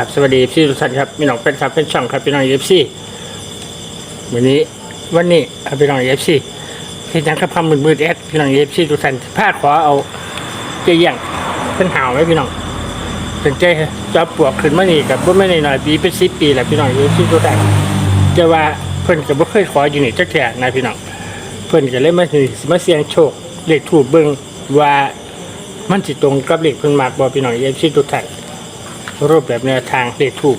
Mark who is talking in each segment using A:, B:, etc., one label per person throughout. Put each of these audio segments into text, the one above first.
A: ครับสวัสดีพี่ทุกท่านครับพี่น้องเป็นครับเป็นช่องครับพี่น้องเอฟซีวันนี้วันนี้พี่น้องเอฟซีที่ยังขับคำมือมือแอดพี่น้องเอฟซีทุกท่านพลาดขอเอาเจียงเป็นหาวไว้พี่น้องเป็นใจจะปวกขึ้นมานี่กับว่าไม่นหน่อยปีเป็นสิบปีแล้วพี่น้องเอฟซีทุกท่านจะว่าเพิ่นกับว่าเคยขออยู่นี่จักแท้นะพี่น้องเพิ่นก็เลยมาสิมาเสียงโชคเลขถูกเบิ่งว่ามันสิตรงกับเลขเพิ่นมากบ่พี่น้องเอฟซีทุกท่าน รูปแบบแนวทางเลขทูบ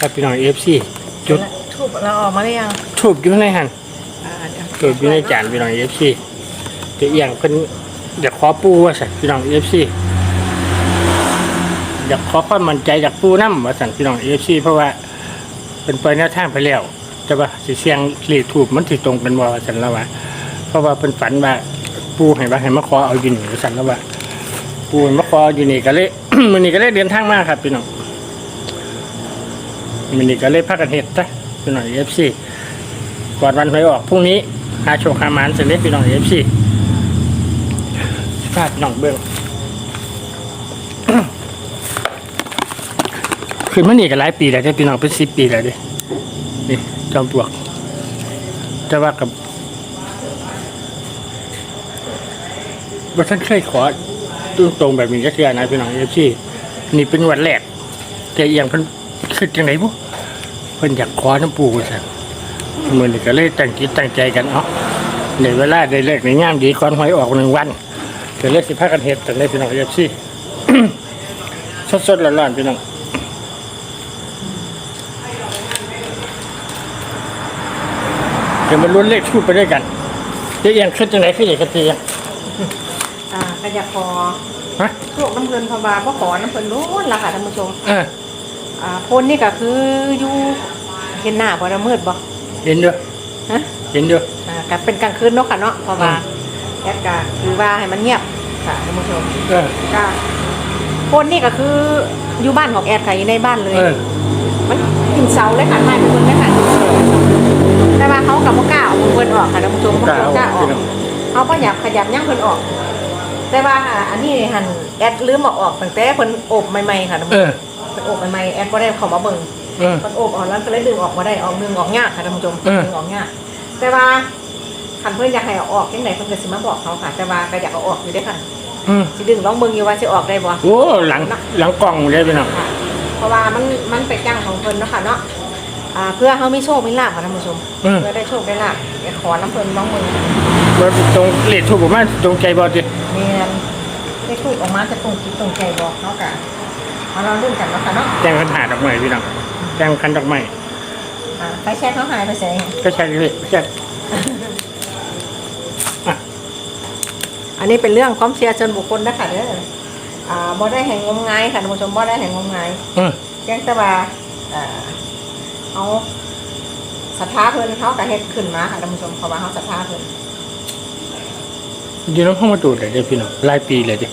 A: ครับพี่น้องเอฟซีจุด
B: ทูบเราออกมาหรือยัง
A: ทูบอยู่ในหัน
B: อ่าเดี๋ยว
A: ทูบอยู่ในจานพี่น้องเอฟซีจะเอียงเพิ่นอยากขอปูว่าสันพี่น้องเอฟซีอยากขอความมั่นใจจากปูน้ำว่าสันพี่น้องเอฟซีเพราะว่าเป็นไปแนวทางไปแล้วแต่ว่าสิเสียงเลขทูบมันสิตรงกันบ่ว่าสันแล้วว่าเพราะว่าเป็นฝันว่าปูให้ว่าให้มาขอเอาอยู่นี่ว่าสันแล้วว่า ปูให้มาขออยู่นี่ก็เลยมื้อนี้ก็เลยเดินทางมาครับพี่น้องมินิก็เลยพักกันเห็ดนะพี่น้องเอฟซีก่อนวันหวยออกพรุ่งนี้หาโชคหามานเสร็จเลยพี่น้องเอฟซีพาพี่น้องเบิ้งขึ้นมานี่ก็หลายปีแล้วเด้พี่น้องเป็นสิบปีแล้วเดินี่จอมปลวกแต่ว่ากับว่าท่านเคยขอ ตรงตรงแบบนี้ก็เทือนะพี่น้องเอฟซีนี่เป็นวันแรกแต่เอียงเพิ่นคือจังไหนบุเพิ่นอยากขอน้ำปูสั่นมือนี้ก็เลยตั้งจิตตั้งใจกันเนาะในเวลาได้เลิกในงามดีก่อนหวยออกหนึ่งวันก็เลยสิพากันเฮ็ดตั้งแต่พี่น้องเอฟซีสดๆร้อนๆพี่น้องเดี๋ยวมาลุ้นเลขทูบไปด้วยกันเจะเอียงขึ้นจังไหนขึ้นอีกกันทีอะ
B: อ่ากระยาคอ
A: ฮะ
B: โชคน้ำเพลินพบาบ่ขอน้ำเพลินโน้นละค่ะท่านผู้ชม
A: เออ
B: อ่าพ้นนี่ก็คืออยู่เห็นหน้าบ่ละมืดบ่
A: เห็นเด้อ
B: ฮะ
A: เห็นเด้อ
B: อ่าก็เป็นกลางคืนเนาะค่ะเนาะเพราะว่าแอดก็คือว่าให้มันเงียบค่ะท่านผู้ชม
A: เออ
B: ก็พ้นนี่ก็คืออยู่บ้านของแอดค่ะอยู่ในบ้านเลย
A: เออ
B: มันกินเสาเลยค่ะทายเป็นคนเลยค่ะแต่ว่าเขากับบ่กล้าเอาเพิ่นออกค่ะท่านผู้ชมเขาบ่กล้าออกเขาก็อยากขยับย่างเพิ่นออก แต่ว่าอันนี้หันแอดลืมเออกออกตั้งแต่เพิ่นอบใหม่ๆค่ะท่าน
A: เอ
B: ผู้ช
A: อ
B: มเพิ่นอบใหม่ๆแอดก็ได้เข้ามาเบิ่ง
A: เออ
B: เพิ่นอบออกแล้วก็เลยดึงออกมาได้ออกดึงออกยากค่ะท่านผู้ชม
A: เออ
B: ดึงออกยากแต่ว่าคันเพิ่นอยากให้เอาออกจังไดเพิ่นก็สิมาบอกเขาค่ะ แต่ว่าก็อยากเอาออกอยู่เด้อค่ะ
A: อืม
B: สิดึงลองเบิ่งอยู่ว่าสิออกได้บ่
A: โอ้หลังหลังกล่องเลยพี่น้อง
B: ค่ะเพราะว่ามันมันเป็นจังของเพิ่นเนาะค่ะเนาะอ่าเพื่อเฮามีโชคมีลาภค่ะท่านผู้ชม
A: อืม
B: เพื่อได้โชคได้ลาภอยากขอน้ำเพิ่นลองเบิ่ง
A: ว่าตรงเลขถูกผมว่าตรงใจบอจิ
B: แม่นได้ถูกออกมาจะตรงจิตตรงใจบอกเนาะกะมาเรารุ่นกันเนาะค่ะเนาะ
A: แจ้งคันหาดอกไม้พี่น้องแจ้งคันดอกไม้
B: อ่าไปแช่เขาหายไปใส่
A: ก็ใช่เลยใช่
B: อันนี้เป็นเรื่องความเชื่อส่วนบุคคลนะคะเด้ออ่าบ่ได้แห่งงมงายค่ะท่านผู้ชมบ่ได้แห่งงมงาย
A: อืม
B: เพียงแต่ว่าเอ่อเอาศรัทธาเพิ่นเขาก็เฮ็ดขึ้นมาค่ะท่านผู้ชมเพราะว่าเขาศรัทธาเพิ่น
A: อยู่น้ำห้องมาดูเลยเด้อพี่น้องหลายปีเลยดิ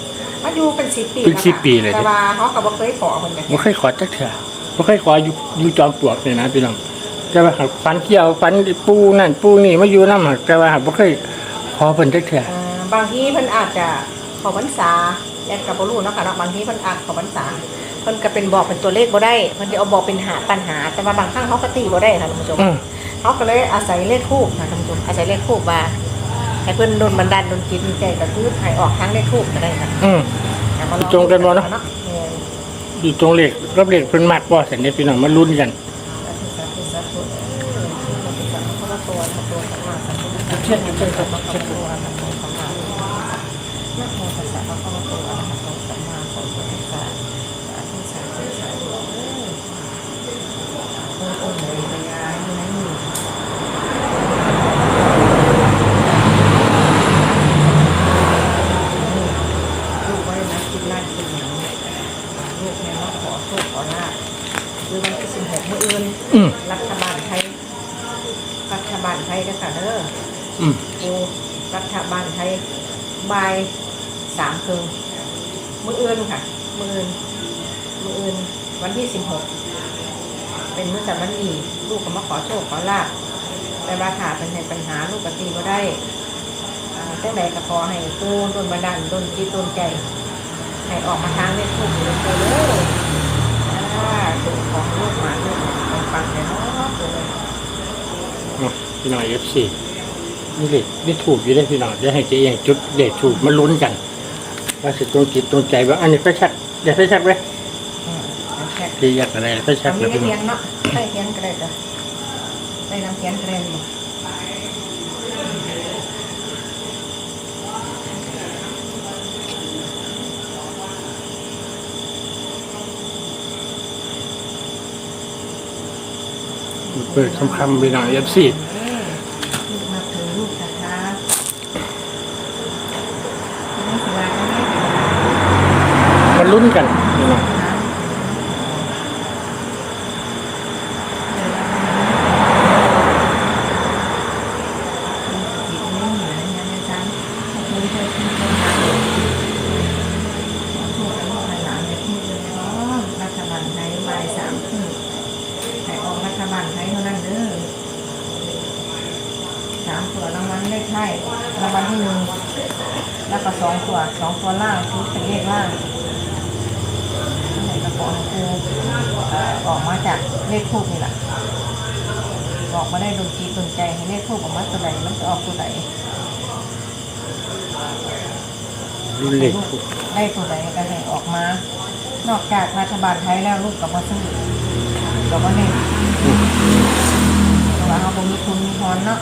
B: มาอยู่เป็น10ปี
A: เป็น
B: แล้ว
A: สิบ
B: ค่ะ
A: ปีเลยดิ
B: แต่ว่าเขาก็บ่เคยขอเพิ่นจัง
A: ไม่เคยขอจักเถอะไม่เคยขออยู่อยู่จอมปลวกเลยนะพี่น้องแต่ว่าหากฟันเกี่ยวฟันปูนั่นปูนี่มาอยู่น้ำหักแต่ว่าหากไม่เคยขอเพิ่นจักเถอะ
B: อ่าบางทีเพิ่นอาจจะเขอพรรษาแอดกับบ่รู้เนาะค่ะเนาะบางทีเพิ่นอาจเขอพรรษาเพิ่นก็เป็นบอกเป็นตัวเลขบ่ได้เพิ่นจะเอาบอกเป็นหาปัญหา แต่ว่าบางครั้งเขาก็ตีบ่ได้ค่ะท่านผู้ชม
A: อืม
B: เขาก็เลยอาศัยเลขคู่ค่ะท่านผู้ชมอาศัยเลขคู่ว่า ให้เพิ่นโดนบันดาลโดนจิตโดนใจก็คือให้ออกทางเลขคู่ก็ได้ค่ะ
A: อืม
B: แต่ว่าเรา
A: ตรงกันบ่เนาะ
B: เออ
A: อยู่ตรงเลขรับเลขเพิ่นมากบ่สันเด้พี่น้องมาลุ้นกัน
B: สาธุสาธุสาธุเออสาธุสาธุพระตัวพระตัวสัมมาสัมพุทธัสสะเชิญเชิญพระตัวพ เป็นมือสัม
A: มั
B: นนีลูกก็มาขอโชคขอลาบแต่ว่าถาเป็นปัญหาลูกกตีก็ได้เจ้าใดก็ขอให้ตูนโดนบันดันโดนจีโดนใจ ให้ออกมาทางเลขคู่เลยเอว่าสูงของลกมาลูกขฟังเลยนะเล
A: พี่น้อยเอฟซีนี่เลยนี่ถูกอยู่ได้พี่น้องจะให้ใจเองจุดเด็ดถูกมาลุ้นกันว่าสิตรงจิตตรงใจว่าอันนี้ไปชัดอย่าไปชัดไห
B: ม
A: ที่อยากอะไรไฟชัก
B: น
A: แล้
B: นี้
A: ว
B: ไม่
A: พี่น้
B: เที
A: อยง
B: นเนาะใส่เทียนก็ได้จ้ะใส่น้ำเทียนก็ได้อยู่
A: เปิดคำคำๆพี่น้องเอฟซี
B: ลูกมาถือลูกศรัทธาไม่สิว่าจะได้
A: มาลุ้นกันพี่น้อง
B: รัฐบาลไทยบ่ายสามครึ่งแต่ออกรัฐบาลไทยเท่านั้นเด้อสามตัวรางวัลเลขไทยรางวัลที่หนึ่งแล้วก็สองตัวสองตัวล่างชุดเป็นเลขล่างในกระป๋องครูเอ่อออกมาจาก เลขทูกนี่แหละออกมาได้ดนตรีดนใจให้เลขทูกออกมาตัวไหนมันจะออกตัวไหน
A: ลุ้นเล็ก
B: ลูกได้ตัวไหนกันเลยออกมา นอกจากรัฐบาลไทยแล้วลูกกับมาซื้อกับมาเนี่ยแต่ว่าเขาคงมีทุนมีทอนเนาะ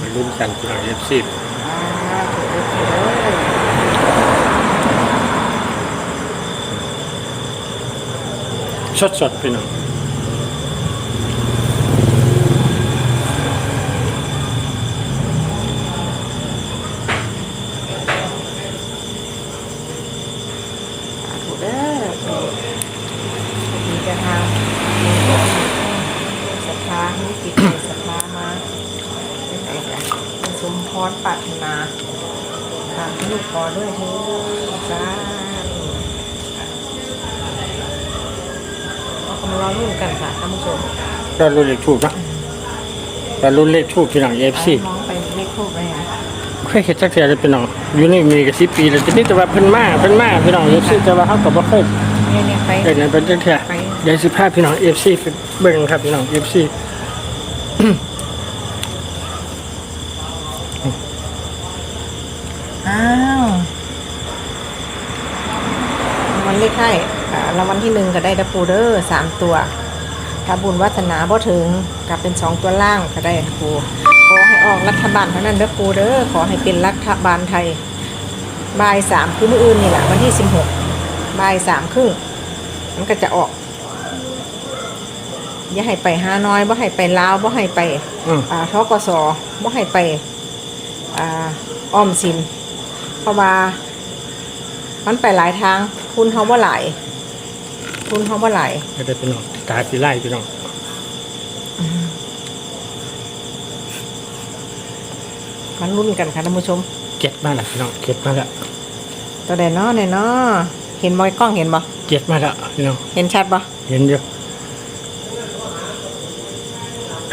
A: มาลุ้นกันพี่น้องเอฟซี
B: อ่าถูกเลยถูกเลย
A: สดพี่น้อง
B: ถูกเด้อถูกมีจะทางศรัทธาให้จิตใจศรัทธามาเป็นไงกันเป็นสมพรปรารถนาตามลูกขอด้วยเถอะสาธุเรากำลังรอรุ่นกันค่ะท่านผู้ชม
A: ก็ลุ้นเลขถูกนะก็ลุ้นเลขถูกพี่น้องเอฟซี
B: มองไปเลขทูบไปอะ
A: เคยเห็นจักเทียเลยพี่น้องอยู่นี่มีกันสิปีแล้วจะนี่แต่ว่าเพิ่นมาเพิ่นมาพี่น้องเอฟซีแต่ว่าเขาก็บ่เคย
B: เนี่ยเนี่ยไป
A: เกิดในเป็นจักเทีย
B: ไป
A: เดี๋ยวสิพาพี่น้องเอฟซีเบิ่งครับพี่น้องเอฟซี
B: อ้าวรางวัลเลขไข่อ่ารางวัล ที่หนึ่งก็ได้ดับปูเดอร์สามตัว ถ้าบุญวัฒนาบ่ถึงกลับเป็นสองตัวล่างก็ได้ค่ะปูขอให้ออกรัฐบาลเท่านั้นเด้อปูเด้อขอให้เป็นรัฐบาลไทยบ่ายสามคือมื้ออื่นนี่แหละวันที่สิบหกบ่ายสามครึ่งมันก็จะออก อย่าให้ไปหาน้อยบ่ให้ไปลาวบ่ให้ไป
A: อืม
B: อ่าทกสบ่ให้ไปอ่าอ้อมสินเพราะว่ามันไปหลายทางทุนเขาบ่หลาย ทุนเขาบ่หลาย
A: ก็ได้พี่น้องตาสิไล่พี่น้อง
B: มันรุ่นกันค่ะท่านผู้ชม
A: เก็ดมาแล้วพี่น้องเก็ดมาแล้ว
B: ตัวใดเนาะเนี่ยเนาะเห็นบอยกล้องเห็นบ่
A: เก็ดมาแล้วพี่น้อง
B: เห็นชัดบ่
A: เห็นอยู่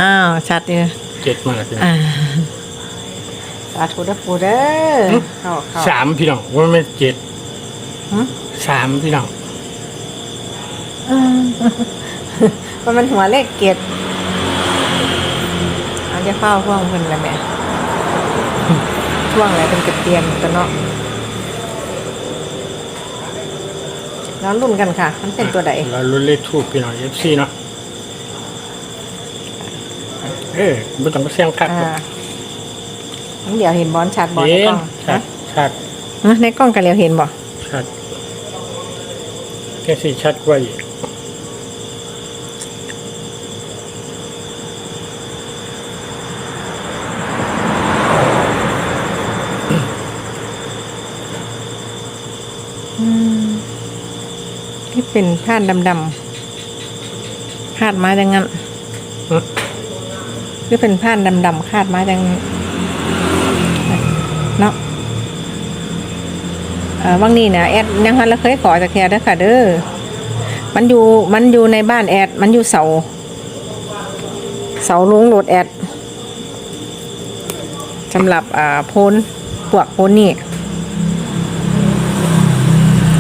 B: อ้าวชัดเลย
A: เก็ดมาแล้วพี่น้อง
B: อ่าสาธุเด้อปู่เด้อเข้าเข้า
A: สามพี่น้องว่าไม่เจ็ด
B: หึ
A: สามพี่น้อง
B: อื มมันมันหัวเลขเกียรติเอาจะเฝ้าพ่วงเพิ่นละแม่พ่วงอะไรเป็นกระเตียนตัวเนาะแล้วรุ่นกันค่ะ มันเป็นตัวใด
A: เราลุ้นเลขทูบพี่น้องเอฟซีเนาะเออไม่ต้องมาเสี่ยงคัก
B: อ่างั้นเดี๋ยวเห็นบอลชัดบอลใน
A: เห็
B: ก
A: น
B: ล้อง
A: ชั
B: ฮะ
A: ดชัด
B: ฮะในกล้องกันแล้วเห็นบ่
A: ชัดแค่สี่ชัดกว่าอีก
B: เป็นผ้าดำๆคาดมาจังงั้นหรือเป็นผ้าดำๆคาดมาจังเนาะเอ่อวังนี้นะแอดยังฮันแล้วเคยขอจากแคร์ด้วยค่ะ เด้อมันอยู่มันอยู่ในบ้านแอด มันอยู่เสา เสาลุงโหลดแอดสำหรับอ่าโพนปวกโพนนี่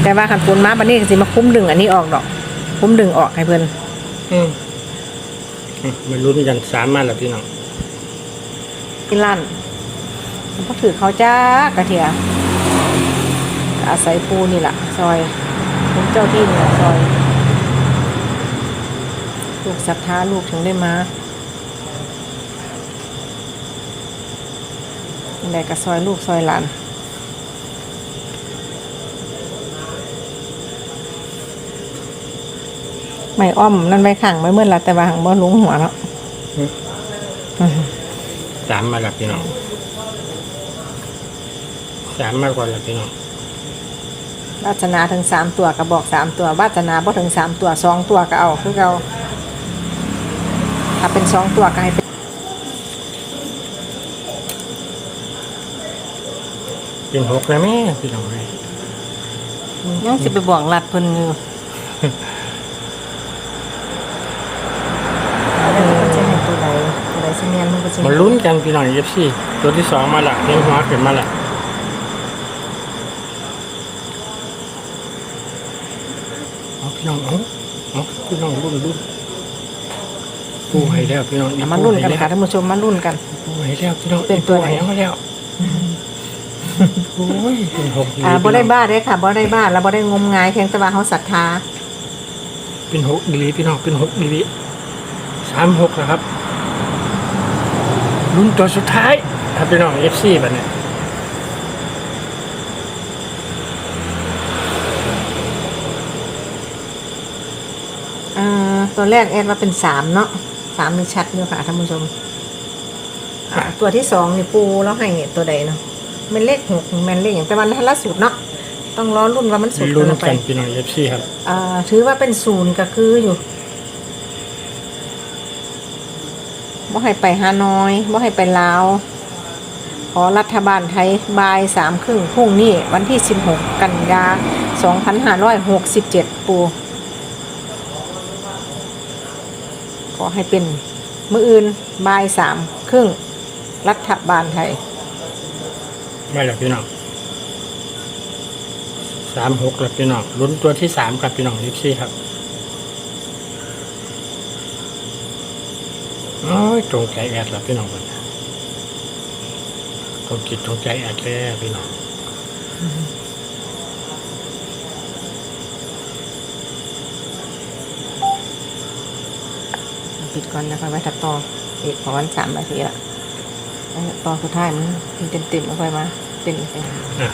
B: แต่ว่าขันปูนมาบันนี้ก็สิมาคุ้มดึงอันนี้ออกดอก คุ้มดึงออกให้เพื่อน
A: อืมอืมมาลุ้นกันสามมาแล้วพี่น้อง
B: ที่ลั่นมันก็ถือเขาจ้ากระเทียอาศัยปูนี่แหละซอยเป็นเจ้าที่นี่แหละซอย ลูกศรัทธาลูกถึงได้มาอะไรก็ซอยลูกซอยหลาน ไม่อ้อมนั่นไม่ขังไม่เมื่อละแต่ว่าหังบ่ลุงหัวแล้ว
A: สามมาแล้วพี่น้องสามมากกว่าแล้วพี่น้อง
B: วาสนาถึงสามตัวก็บอกสามตัววาสนาพอถึงสามตัวสองตัวก็เอาคือเราถ้าเป็นสองตัวก็ให้เป็น
A: เป็นหกแล้วแม่พี่น้องเลย
B: ยังสิไปบอกรัดเพิ่นอยู่เออจะให้ตัวใดตัวใดสิเนียน มันก็สิ
A: มาลุ้นกันพี่น้องเอฟซีตัวที่สองมาละเลี้ยงหัวขึ้นมาละเอาพี่น้องเอาเอาพี่น้องรุ่นรุ่นปูให้แล้วพี่น้อง
B: เอามารุ่นกันค่ะท่านผู้ชมมารุ่นกัน
A: ปูให้แล้วพี่น้อง
B: เป็นตัวไหน
A: ปูให้แล้วโอ้ยเป็นหก
B: อ่าบ่ได้บ้าเด้อค่ะบ่ได้บ้าแล้วบ่ได้งมงายเพียงแต่ว่าเฮาศรัทธา
A: เป็นหกดีลีพี่น้องเป็นหกดีลีสามหกนะครับ รุ่นตัวสุดท้ายครับพี่น้องเอฟซีแบบนี้
B: อ่าตัวแรกแอดว่าเป็นสามเนาะสามนี่ชัดอยู่ค่ะท่านผู้ชมอ่าตัวที่สองนี่ปูแล้วให้ตัวใดเนาะมันเลขหกมันเลขอย่างแต่วันละสูตรเนาะต้องรอรุ่นว่ามันสูตร
A: รุ่น
B: ไป
A: กันพี่น้องเอฟซีครับ
B: อ่าถือว่าเป็นศูนย์ก็คืออยู่ บ่ให้ไปฮานอยบ่ให้ไปลาว ขอรัฐบาลไทยบายสามครึ่งพรุ่งนี้วันที่ 16 กันยา 2567 ปู ขอให้เป็นมืออื่นบายสามครึ่งรัฐบาลไทย
A: ไม่หรอกพี่น้องสามหกแล้วพี่น้องลุ้นตัวที่สามกับพี่น้องเอฟซีครับโอ้ย ตรงใจแอดแล้วพี่น้องคนตรงจิตตรงใจแอดแล้วพี่น้อง
B: ปิดก่อนนะคะไว้ถัดต่ออีกประมาณสามนาทีละแล้วตอนสุดท้ายมันมันเต็มๆเอาไว้มาเต็มเต็ม
A: อะ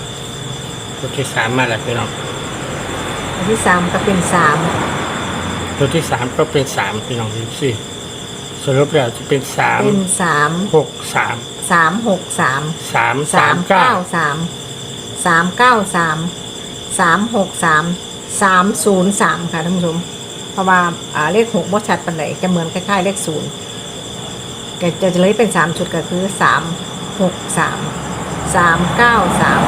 A: ตัวที่สามมาแล้วพี่น้อง
B: อันที่สามก็เป็นสาม
A: ตัวที่สามก็เป็นสามพี่น้องเอฟซี สรุปแล้วจะเป็นสาม
B: เป็นสาม
A: หกสาม
B: สามหกสาม
A: สาม
B: สา
A: สาม
B: ม
A: เก้า
B: เก้าสามสามเก้าสามสามหกสามสามศูนย์สามค่ะท่านผู้ชมเพราะว่าอ่าเลขหกบ่ชัดปันไหนจะเหมือนคล้ายๆเลขศูนย์ก็จะจะเลยเป็นสามชุดก็คือสามหกสามสามเก้าสาม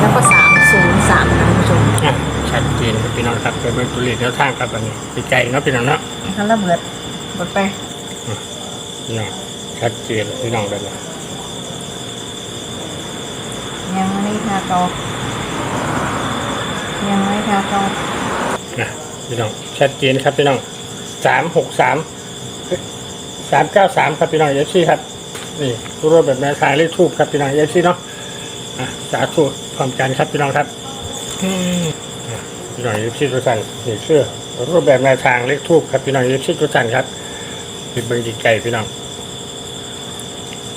B: แล้วก็สามศูนย์สามค่ะท่านผู้ชม
A: อะชัดเจนครับพี่น้องครับเป็นตัวเลขแนวทางครับอันนี้ไปไกลเนาะพี่น้องเนาะ
B: ทันระเบิดหมดไป
A: พี่น้องชัดเจนพี่น้องแบบนี้
B: ยังไม่ทาเกายังไม่ทาเกา
A: นะพี่น้องชัดเจนครับพี่น้องสามหกสามสามเก้าสามครับพี่น้องเอฟซีครับนี่รูปแบบแนวทางเลขทูบครับพี่น้องเอฟซีเนาะอะสาธุพร้อมกันครับพี่น้องครับอืมอะพี่น้องเอฟซีทุกท่านนี่คือรูปแบบแนวทางเลขทูบครับพี่น้องเอฟซีทุกท่านครับ เป็นเบอร์ดีใจพี่น้อง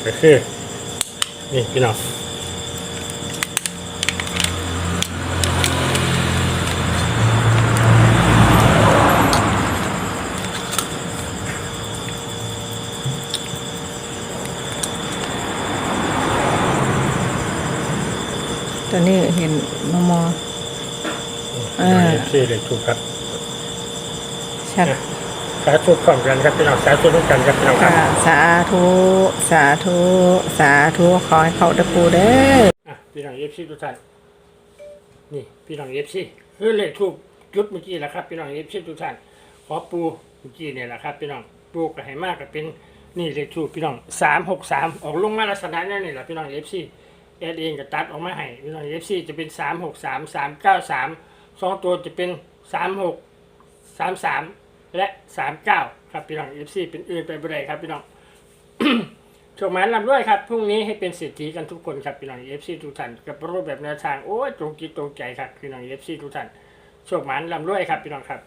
A: ก็คือนี่พี่น้อง
B: ตัวนี้เห็นมอมอ
A: พี่น้องเอฟซีเลขทูบครับ
B: ชัด
A: สาธุพร้อมกันครับพี่น้องสาธุด้วยกันครับพี่น้องครับ
B: ค่ะสาธุสาธุสาธุขอให้เขาตะปูเด้อ
A: อะพี่น้องเอฟซีทุกท่านนี่พี่น้องเอฟซีคือเลขทูบจุดเมื่อกี้แหละครับพี่น้องเอฟซีทุกท่านขอปูเมื่อกี้เนี่ยแหละครับพี่น้องปูก็ให้มากกับเป็นนี่เลขทูบพี่น้องสามหกสามออกลงมาลักษณะนี้นี่แหละพี่น้องเอฟซีเอดเองก็ตัดออกมาให้พี่น้องเอฟซีจะเป็นสามหกสามสามเก้าสามสองตัวจะเป็นสามหกสามสาม และสามเก้าครับพี่น้องเอฟซีเป็นอื่นไปบ่ได้ครับพี่น้องโชคหมานลำด้วยครับพรุ่งนี้ให้เป็นเศรษฐีกันทุกคนครับพี่น้องเอฟซีทุกท่านกับรูปแบบแนวทางโอ้ยตรงจิตตรงใจครับพี่น้องเอฟซีทุกท่านโชคหมานลำด้วยครับพี่น้องครับ